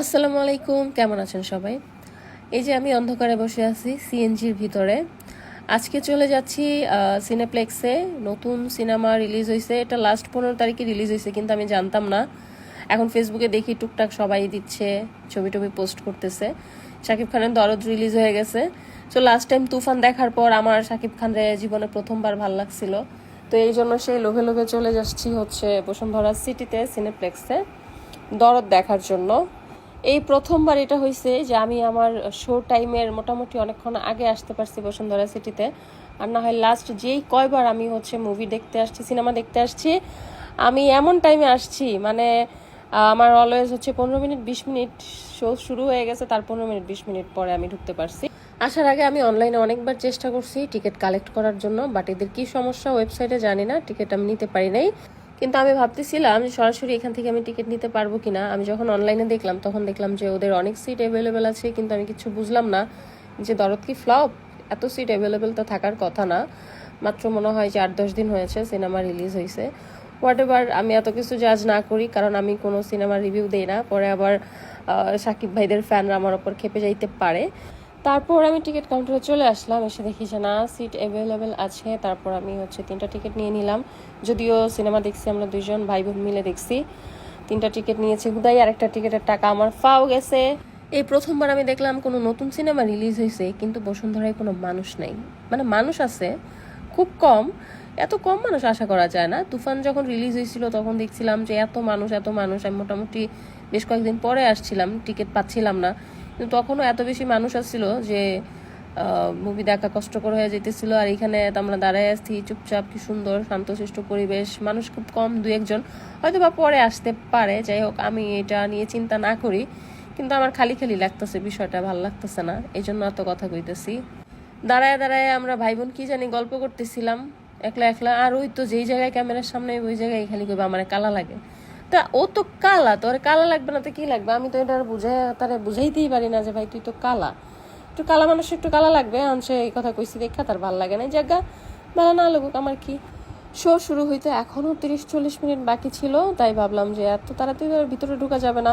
আসসালামু আলাইকুম, কেমন আছেন সবাই? এই যে আমি অন্ধকারে বসে আছি সিএনজির ভিতরে। আজকে চলে যাচ্ছি সিনেপ্লেক্সে নতুন সিনেমা রিলিজ হয়েছে এটা লাস্ট পনেরো তারিখে রিলিজ হয়েছে কিন্তু আমি জানতাম না। এখন ফেসবুকে দেখি টুকটাক সবাই দিচ্ছে, ছবি টবি পোস্ট করতেছে। শাকিব খানের দরদ রিলিজ হয়ে গেছে। তো লাস্ট টাইম তুফান দেখার পর আমার শাকিব খানের জীবনে প্রথমবার ভালো লাগছিল। তো এই জন্য সেই লোভে লোভে চলে যাচ্ছি হচ্ছে বসুন্ধরা সিটিতে সিনেপ্লেক্সে দরদ দেখার জন্য। এই প্রথমবার এটা হয়েছে যে আমি আমার শো টাইমের মোটামুটি অনেকক্ষণ আগে আসতে পারছি বসুন্ধরা সিটিতে আর না হয় লাস্ট যেই কয়বার আমি হচ্ছে মুভি দেখতে আসছি সিনেমা দেখতে আসছি, আমি এমন টাইমে আসছি মানে আমার অলওয়েজ হচ্ছে পনেরো মিনিট, বিশ মিনিট শো শুরু হয়ে গেছে, তার পনেরো মিনিট, বিশ মিনিট পরে আমি ঢুকতে পারছি। আসার আগে আমি অনলাইনে অনেকবার চেষ্টা করছি টিকিট কালেক্ট করার জন্য বাট এদের কি সমস্যা ওয়েবসাইটে জানি না টিকিট আমি নিতে পারি নাই। কিন্তু আমি ভাবতেছিলাম যে সরাসরি এখান থেকে আমি টিকিট নিতে পারব কিনা। আমি যখন অনলাইনে দেখলাম, তখন দেখলাম যে ওদের অনেক সিট অ্যাভেলেবেল আছে, কিন্তু আমি কিছু বুঝলাম না যে দরদ কি ফ্লপ এত সিট অ্যাভেলেবেল তো থাকার কথা না। মাত্র মনে হয় যে আট দশ দিন হয়েছে সিনেমা রিলিজ হয়েছে হোয়াট এভার আমি এত কিছু জাজ না করি, কারণ আমি কোনো সিনেমা রিভিউ দেই না। পরে আবার সাকিব ভাইদের ফ্যানরা আমার ওপর খেপে যাইতে পারে। তারপর আমি টিকিট কাউন্টারে চলে আসলাম, এসে দেখি যে না সিট অ্যাভেলেবেল আছে। তারপর আমি হচ্ছে তিনটা টিকিট নিয়ে নিলাম। যদিও সিনেমা দেখছি আমরা দুইজন ভাই বোন মিলে দেখছি। তিনটা টিকিট নিয়েছি। হুদাই আর একটা টিকিটের টাকা আমার ফাও গেছে। এই প্রথমবার আমি দেখলাম কোনো নতুন সিনেমা রিলিজ হয়েছে, কিন্তু বসুন্ধরায় কোনো মানুষ নেই। মানে মানুষ আছে, খুব কম। এত কম মানুষ আশা করা যায় না। তুফান যখন রিলিজ হয়েছিল, তখন দেখছিলাম যে এত মানুষ এত মানুষ। আমি মোটামুটি বেশ কয়েকদিন পরে আসছিলাম টিকিট পাচ্ছিলাম না। কিন্তু তখনও এত বেশি মানুষ আসছিল যে মুভি দেখা কষ্টকর হয়ে যেতেছিল আর এখানে আমরা দাঁড়ায় আসছি চুপচাপ, কি সুন্দর, শান্তশিষ্ট পরিবেশ। মানুষ খুব কম, দু একজন। হয়তো বা পরে আসতে পারে, যাই হোক, আমি এটা নিয়ে চিন্তা না করি। কিন্তু আমার খালি খালি লাগতেছে, বিষয়টা ভালো লাগতেছে না। এই জন্য এত কথা কইতেছি। দাঁড়ায় দাঁড়ায় আমরা ভাই বোন কি জানি গল্প করতেছিলাম, একলা একলা। আর ওই তো যেই জায়গায় ক্যামেরার সামনে, ওই জায়গায় খালি কইবা, আমার কালা লাগে। তা, ও তো কালা তোর কালা লাগবে না তো কি লাগবে? আমি তো এটা বুঝাই তারে বুঝাইতেই পারি না যে, ভাই, তুই তো কালা। একটু কালা মানুষ, একটু কালা লাগবে আনছে এই কথা কইছি দেখা তার ভালো লাগে না। জায়গা, ভালো না লাগুক আমার কি? শো শুরু হইতে এখনও তিরিশ চল্লিশ মিনিট বাকি ছিল, তাই ভাবলাম যে এত তাড়াতাড়ি ভিতরে ঢুকা যাবে না।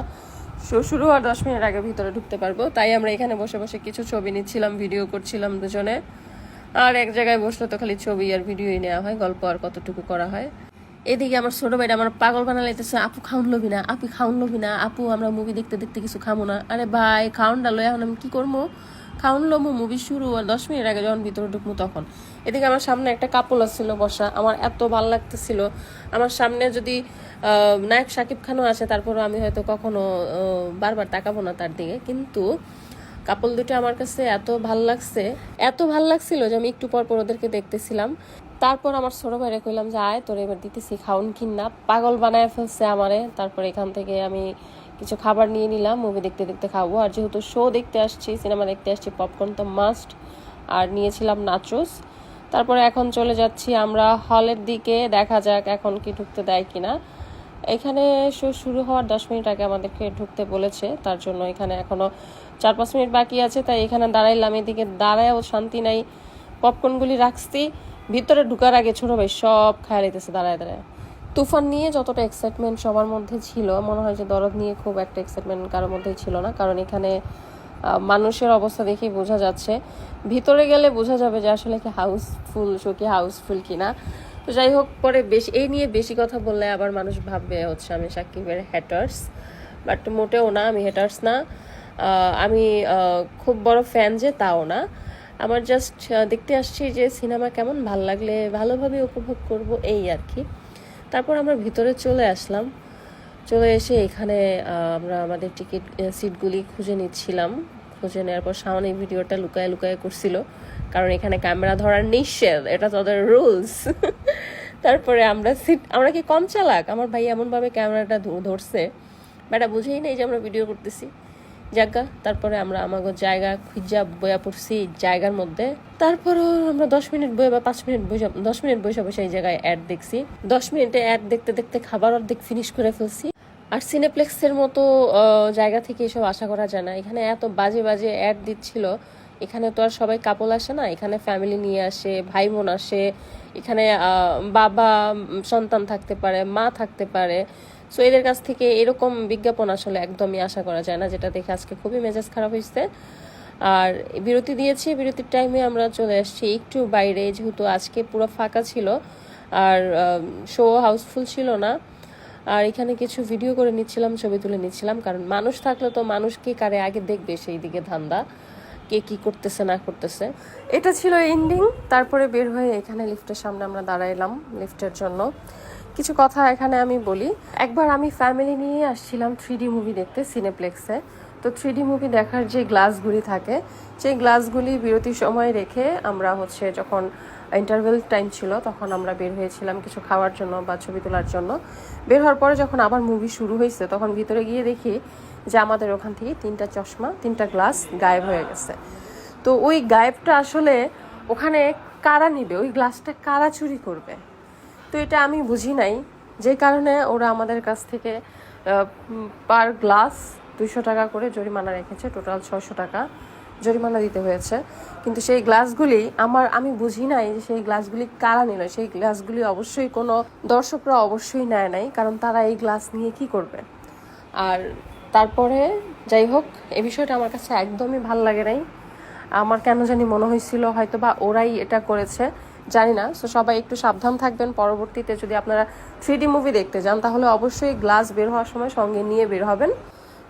শো শুরু আর দশ মিনিট আগে ভিতরে ঢুকতে পারব, তাই আমরা এখানে বসে বসে কিছু ছবি নিচ্ছিলাম, ভিডিও করছিলাম দুজনে। আর এক জায়গায় বসলে তো খালি ছবি আর ভিডিওই নেওয়া হয়, গল্প আর কতটুকু করা হয়। এদিকে আমার ছোট ভাইটা আমার পাগল বানা লাইতেছে আপু খাউন লবি না, আপু খাউন লবি না, আপু, আমরা মুভি দেখতে দেখতে কিছু খামো না। আরে ভাই খাউন ডালো, এখন আমি কি করব? খাউন লমু মুভি শুরু, আর দশ মিনিট আগে যখন ভিতরে ঢুকবো তখন। এদিকে আমার সামনে একটা কাপল আসছিল বসা, আমার এত ভালো লাগতেছিল। আমার সামনে যদি নায়ক সাকিব খানও আসে, তারপরও আমি হয়তো কখনো বারবার তাকাবো না তার দিকে। কিন্তু কাপল দুটো আমার কাছে এত ভালো লাগছে, এত ভালো লাগছিল যে আমি একটু পর পর ওদেরকে দেখতেছিলাম। তারপর আমার ছোট ভাইরে কইলাম যে, আয়, তোর এবার দিতেছি খাউন কিন পাগল বানায় ফেলছে আমারে। তারপর এখান থেকে আমি কিছু খাবার নিয়ে নিলাম মুভি দেখতে দেখতে খাব। আর যেহেতু শো দেখতে আসছি সিনেমা দেখতে আসছি পপকর্ন তো মাস্ট আর নিয়েছিলাম নাচোস তারপরে এখন চলে যাচ্ছি আমরা হলের দিকে। দেখা যাক এখন কি ঢুকতে দেয় কিনা। এখানে শো শুরু হওয়ার দশ মিনিট আগে আমাদেরকে ঢুকতে বলেছে, তার জন্য এখানে এখনও চার পাঁচ মিনিট বাকি আছে, তাই এখানে দাঁড়াইলাম, এদিকে দাঁড়ায়ও শান্তি নাই। পপকর্নগুলি রাখছি, ভিতরে ঢুকার আগে ছোট ভাই সব খায় লাইতেছে দাঁড়ায় দাঁড়ায়। তুফান নিয়ে যতটা এক্সাইটমেন্ট সবার মধ্যে ছিল, মনে হয় যে দরদ নিয়ে খুব একটা এক্সাইটমেন্ট কারোর মধ্যেই ছিল না, কারণ এখানে মানুষের অবস্থা দেখেই বোঝা যাচ্ছে। ভিতরে গেলে বোঝা যাবে যে আসলে কি হাউসফুল শো কি হাউসফুল কিনা। তো যাই হোক, পরে বেশি, এই নিয়ে বেশি কথা বললে আবার মানুষ ভাববে হচ্ছে আমি সাকিবের হ্যাটার্স বাট মোটেও না, আমি হেটার্স না। আমি খুব বড় ফ্যান যে তাও না। আমার জাস্ট দেখতে আসছি যে সিনেমা কেমন, ভালো লাগলে ভালোভাবে উপভোগ করব এই আর কি। তারপর আমরা ভিতরে চলে আসলাম। চলে এসে এখানে আমরা আমাদের টিকিট সিটগুলি খুঁজে নিচ্ছিলাম। খুঁজে নেওয়ার পর সামনে ভিডিওটা লুকায় লুকায় করছিল। কারণ এখানে ক্যামেরা ধরার নিষেধ, এটা তাদের রুলস তারপরে আমরা সিট আমরা কি কম চালাক? আমার ভাই এমনভাবে ক্যামেরাটা ধরছে। বেটা বুঝেই নেই যে আমরা ভিডিও করতেছি। জায়গা তারপরে আমরা আমাকে জায়গা খুঁজা বয়া পড়ছি জায়গার মধ্যে। তারপরও আমরা দশ মিনিট বয়ে বা পাঁচ মিনিট বসে, দশ মিনিট বসে বসে এই জায়গায় অ্যাড দেখছি। দশ মিনিটে অ্যাড দেখতে দেখতে খাবার অর্ধেক ফিনিশ করে ফেলছি। আর সিনেপ্লেক্সের মতো জায়গা থেকে এসব আশা করা যায় না। এখানে এত বাজে বাজে অ্যাড দিচ্ছিল। এখানে তো আর সবাই কাপল আসে না, এখানে ফ্যামিলি নিয়ে আসে ভাই বোন আসে, এখানে বাবা, সন্তান থাকতে পারে, মা থাকতে পারে। সো এদের কাছ থেকে এরকম বিজ্ঞাপন আসলে একদমই আশা করা যায় না, যেটা দেখে আজকে খুবই মেজাজ খারাপ হয়েছে। আর বিরতি দিয়েছি, বিরতির টাইমে আমরা চলে আসছি একটু বাইরে, যেহেতু আজকে পুরো ফাঁকা ছিল। আর শো হাউসফুল ছিল না। আর এখানে কিছু ভিডিও করে নিচ্ছিলাম, ছবি তুলে নিচ্ছিলাম, কারণ মানুষ থাকলে তো মানুষকে কারে আগে দেখবে সেই দিকে ধান্দা। কে কি করতেছে, না করতেছে। এটা ছিল এন্ডিং তারপরে বের হয়ে এখানে লিফটের সামনে আমরা দাঁড়াইলাম লিফটের জন্য। কিছু কথা এখানে আমি বলি। একবার আমি ফ্যামিলি নিয়ে আসছিলাম থ্রি মুভি দেখতে সিনেপ্লেক্সে তো থ্রি মুভি দেখার যে গ্লাসগুলি থাকে, সেই গ্লাসগুলি বিরতির সময় রেখে আমরা হচ্ছে যখন ইন্টারভেল টাইম ছিল, তখন আমরা বের হয়েছিলাম কিছু খাওয়ার জন্য বা ছবি তোলার জন্য। বের হওয়ার পরে যখন আবার মুভি শুরু হয়েছে, তখন ভিতরে গিয়ে দেখি যে আমাদের ওখান থেকে তিনটা চশমা, তিনটা গ্লাস গায়েব হয়ে গেছে। তো ওই গায়েবটা আসলে ওখানে কারা নিবে? ওই গ্লাসটা কারা চুরি করবে? তো এটা আমি বুঝি নাই। যে কারণে ওরা আমাদের কাছ থেকে পার গ্লাস দুইশো টাকা করে জরিমানা রেখেছে। টোটাল ছশো টাকা জরিমানা দিতে হয়েছে। কিন্তু সেই গ্লাসগুলি আমার, আমি বুঝি নাই যে সেই গ্লাসগুলি কারা নিল। সেই গ্লাসগুলি অবশ্যই কোনো দর্শকরা অবশ্যই নেয় নাই। কারণ তারা এই গ্লাস নিয়ে কি করবে? আর তারপরে যাই হোক, এ বিষয়টা আমার কাছে একদমই ভালো লাগে নাই। আমার কেন জানি মনে হয়েছিল হয়তো বা ওরাই এটা করেছে, জানি না। সো সবাই একটু সাবধান থাকবেন, পরবর্তীতে যদি আপনারা থ্রি মুভি দেখতে যান, তাহলে অবশ্যই গ্লাস বের হওয়ার সময় সঙ্গে নিয়ে বের হবেন।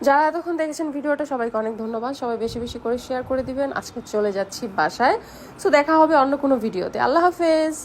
যারা এতক্ষণ দেখেছেন ভিডিওটা, সবাইকে অনেক ধন্যবাদ। সবাই বেশি বেশি করে শেয়ার করে দিবেন। আজকে চলে যাচ্ছি বাসায়। সো দেখা হবে অন্য কোনো ভিডিওতে আল্লাহ হাফেজ!